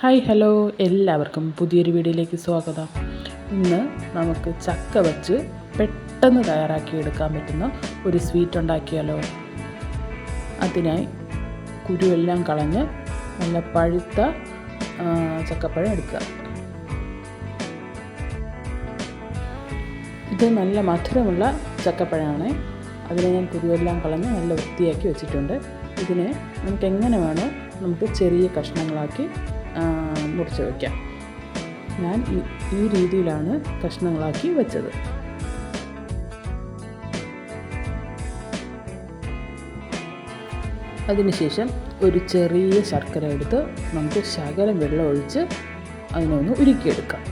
Hi hello. എല്ലാവർക്കും പുതിയൊരു വീഡിയോയിലേക്ക് സ്വാഗതം. ഇന്ന് നമുക്ക് ചക്ക വച്ച് പെട്ടെന്ന് തയ്യാറാക്കി എടുക്കാൻ പറ്റുന്ന ഒരു സ്വീറ്റ് ഉണ്ടാക്കിയാലോ? അതിനായി കുരുവെല്ലാം കളഞ്ഞ് നല്ല പഴുത്ത ചക്കപ്പഴം എടുക്കുക. ഇത് നല്ല മധുരമുള്ള ചക്കപ്പഴമാണ്. അതിനെ ഞാൻ കുരുവെല്ലാം കളഞ്ഞ് നല്ല വൃത്തിയാക്കി വെച്ചിട്ടുണ്ട്. ഇതിനെ നമുക്ക് എങ്ങനെ വേണോ നമുക്ക് ചെറിയ കഷ്ണങ്ങളാക്കി മുറിച്ച് വയ്ക്കാം. ഞാൻ ഈ രീതിയിലാണ് കഷ്ണങ്ങളാക്കി വെച്ചത്. അതിനുശേഷം ഒരു ചെറിയ ശർക്കര എടുത്ത് നമുക്ക് ശകലം വെള്ളം ഒഴിച്ച് അതിനൊന്ന് ഉരുക്കിയെടുക്കാം.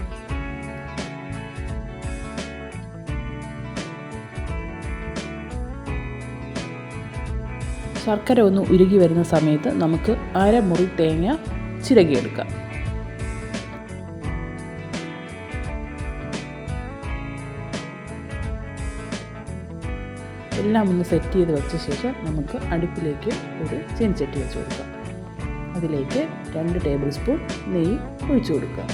ശർക്കര ഒന്ന് ഉരുകി വരുന്ന സമയത്ത് നമുക്ക് അരമുറി തേങ്ങ ചിരകിയെടുക്കാം. എല്ലാം ഒന്ന് സെറ്റ് ചെയ്ത് വെച്ച ശേഷം നമുക്ക് അടുപ്പിലേക്ക് ഒരു ചീനച്ചട്ടി വെച്ച് കൊടുക്കാം. അതിലേക്ക് രണ്ട് ടേബിൾ സ്പൂൺ നെയ്യ് ഒഴിച്ചു കൊടുക്കുക.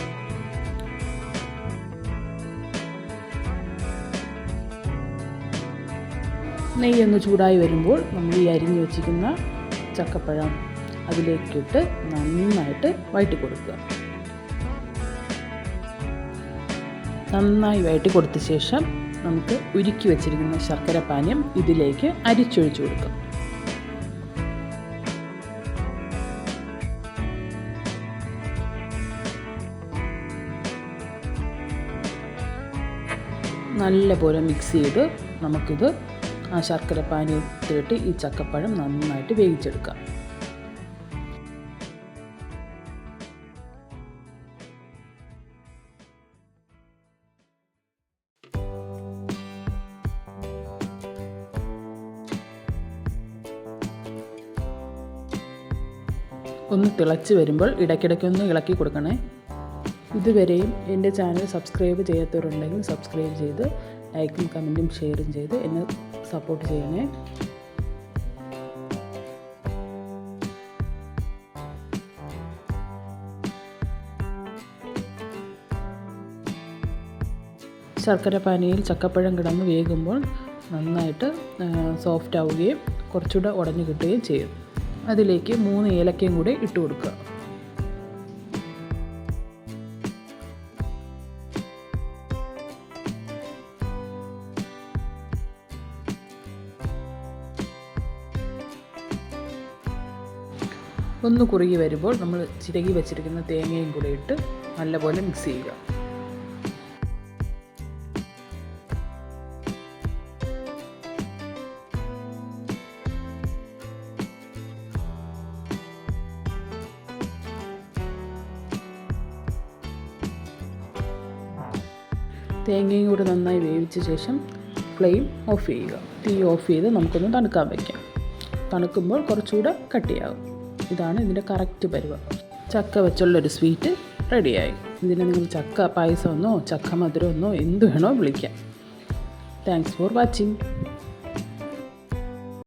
നെയ്യ് ഒന്ന് ചൂടായി വരുമ്പോൾ നമ്മൾ ഈ അരിഞ്ഞു വെച്ചിരിക്കുന്ന ചക്കപ്പഴം അതിലേക്കിട്ട് നന്നായിട്ട് വഴറ്റി കൊടുക്കുക. നന്നായി വഴറ്റി കൊടുത്ത ശേഷം നമുക്ക് ഉരുക്കി വെച്ചിരിക്കുന്ന ശർക്കര പാനീയം ഇതിലേക്ക് അരിച്ചൊഴിച്ചു കൊടുക്കാം. നല്ലപോലെ മിക്സ് ചെയ്ത് നമുക്കിത് ആ ശർക്കര പാനീയത്തിലിട്ട് ഈ ചക്കപ്പഴം നന്നായിട്ട് വേവിച്ചെടുക്കാം. ഒന്ന് തിളച്ച് വരുമ്പോൾ ഇടയ്ക്കിടയ്ക്കൊന്ന് ഇളക്കി കൊടുക്കണേ. ഇതുവരെയും എന്റെ ചാനൽ സബ്സ്ക്രൈബ് ചെയ്യാത്തവരുണ്ടെങ്കിൽ സബ്സ്ക്രൈബ് ചെയ്ത് ലൈക്കും കമന്റും ഷെയറും ചെയ്ത് എന്നെ സപ്പോർട്ട് ചെയ്യണേ. ശർക്കര പാനിയിൽ ചക്കപ്പഴം കിടന്ന് വേകുമ്പോൾ നന്നായിട്ട് സോഫ്റ്റ് ആവുകയും കുറച്ചുകൂടെ ഉടഞ്ഞു കിട്ടുകയും ചെയ്യും. അതിലേക്ക് മൂന്ന് ഏലക്കയും കൂടി ഇട്ട് കൊടുക്കുക. ഒന്ന് കുറുകി വരുമ്പോൾ നമ്മൾ ചിരകി വെച്ചിരിക്കുന്ന തേങ്ങയും കൂടി ഇട്ട് നല്ലപോലെ മിക്സ് ചെയ്യുക. തേങ്ങയും കൂടെ നന്നായി വേവിച്ച ശേഷം ഫ്ലെയിം ഓഫ് ചെയ്യുക. തീ ഓഫ് ചെയ്ത് നമുക്കൊന്ന് തണുക്കാൻ വയ്ക്കാം തണുക്കുമ്പോൾ കുറച്ചുകൂടെ കട്ടിയാകും. ഇതാണ് ഇതിന്റെ കറക്റ്റ് പരുവ. ചക്ക വെച്ചുള്ളൊരു സ്വീറ്റ് റെഡിയായി. ഇതിനെ നിങ്ങൾ ചക്ക പായസമെന്നോ ചക്ക മധുരമെന്നോ എന്ത് വേണോ വിളിക്കാം. Thanks for watching